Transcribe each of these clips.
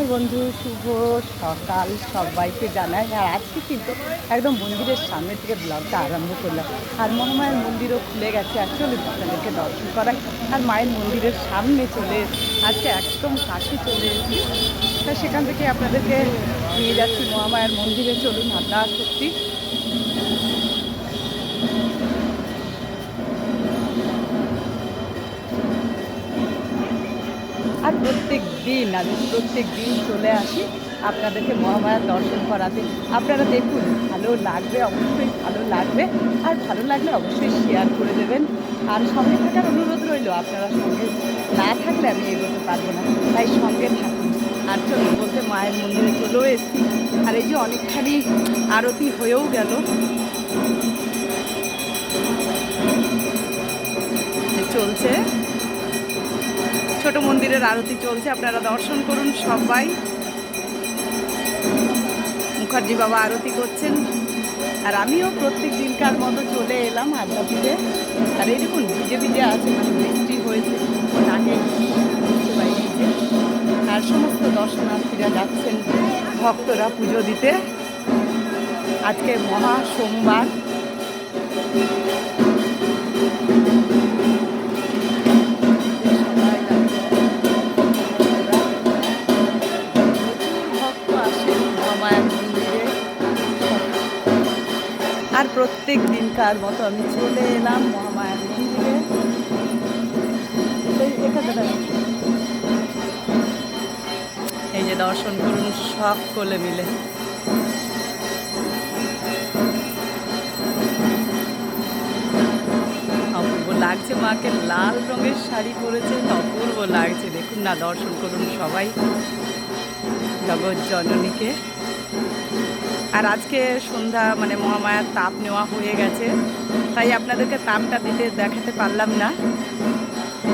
নমস্কার বন্ধু, শুভ সকাল সবাইকে জানাই। আর আজকে কিন্তু একদম মন্দিরের সামনে থেকে ব্লগটা আরম্ভ করলাম। আর মহামায়ের মন্দিরও খুলে গেছে। অ্যাকচুয়ালি আপনাদেরকে দর্শন করাই। আর মায়ের মন্দিরের সামনে চলে আজকে একদম কাছে চলে এসেছি। তা সেখান থেকে আপনাদেরকে নিয়ে যাচ্ছি মহামায়ের মন্দিরে। চলুন আপনার সত্যি আর প্রত্যেক দিন আমি প্রত্যেক দিন চলে আসি আপনাদেরকে মহামায়ার দর্শন করাতে। আপনারা দেখুন, ভালো লাগবে, অবশ্যই ভালো লাগবে। আর ভালো লাগলে অবশ্যই শেয়ার করে দেবেন। আর সঙ্গে থাকার অনুরোধ রইল, আপনারা সঙ্গে না থাকলে আমি এগোতে পারব না। তাই সঙ্গে থাকুন। আর চলুন, বলতে মায়ের মন্দিরে চলেও এসেছি। আর এই যে অনেকখানি আরতি হয়েও গেল। চলছে। ছোট মন্দিরের আরতি চলছে, আপনারা দর্শন করুন সবাই। মুখার্জি বাবা আরতি করছেন। আর আমিও প্রত্যেক দিনকার মতো চলে এলাম আড্ডা দিতে আর এই দেখুন, ভিজে ভিজে আছে মানে বৃষ্টি হয়েছে বুঝতে আর সমস্ত দর্শনার্থীরা যাচ্ছেন, ভক্তরা পুজো দিতে। আজকে মহা সোমবার। আর প্রত্যেক দিনকার মতো আমি চলে এলাম মহামায়ার মন্দিরে। এই যে দর্শন করুন সব কোলে মিলে। অপূর্ব লাগছে মাকে, লাল রঙের শাড়ি পরেছেন অপূর্ব লাগছে। দেখুন না, দর্শন করুন সবাই, জগৎ জননীকে। আর আজকে সন্ধ্যা মানে মহামায়ার তাপ নেওয়া হয়ে গেছে, তাই আপনাদেরকে তাপটা দিতে দেখাতে পারলাম না।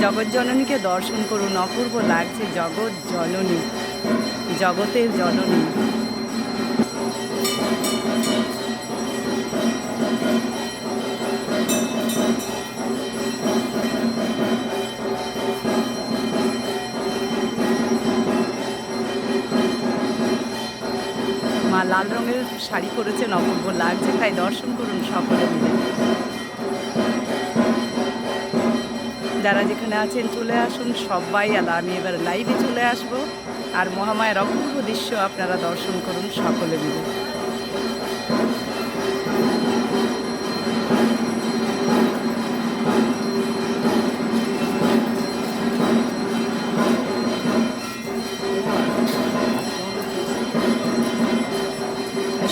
জগৎ জননীকে দর্শন করুন, অপূর্ব লাগছে জগৎ জননী, জগতের জননী। মা লাল রঙের শাড়ি পরেছেন, অপূর্ব লাগছে তাই দর্শন করুন সকলে মিলে। যারা যেখানে আছেন, চলে আসুন সবাই আলা আমি এবার লাইভে চলে আসব। আর মহামায়ের অপূর্ব দৃশ্য আপনারা দর্শন করুন সকলে মিলে।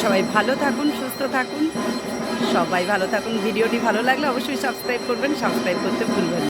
সবাই ভালো থাকুন, সুস্থ থাকুন সবাই ভালো থাকুন ভিডিওটি ভালো লাগলে অবশ্যই সাবস্ক্রাইব করবেন সাবস্ক্রাইব করতে ভুলবেন।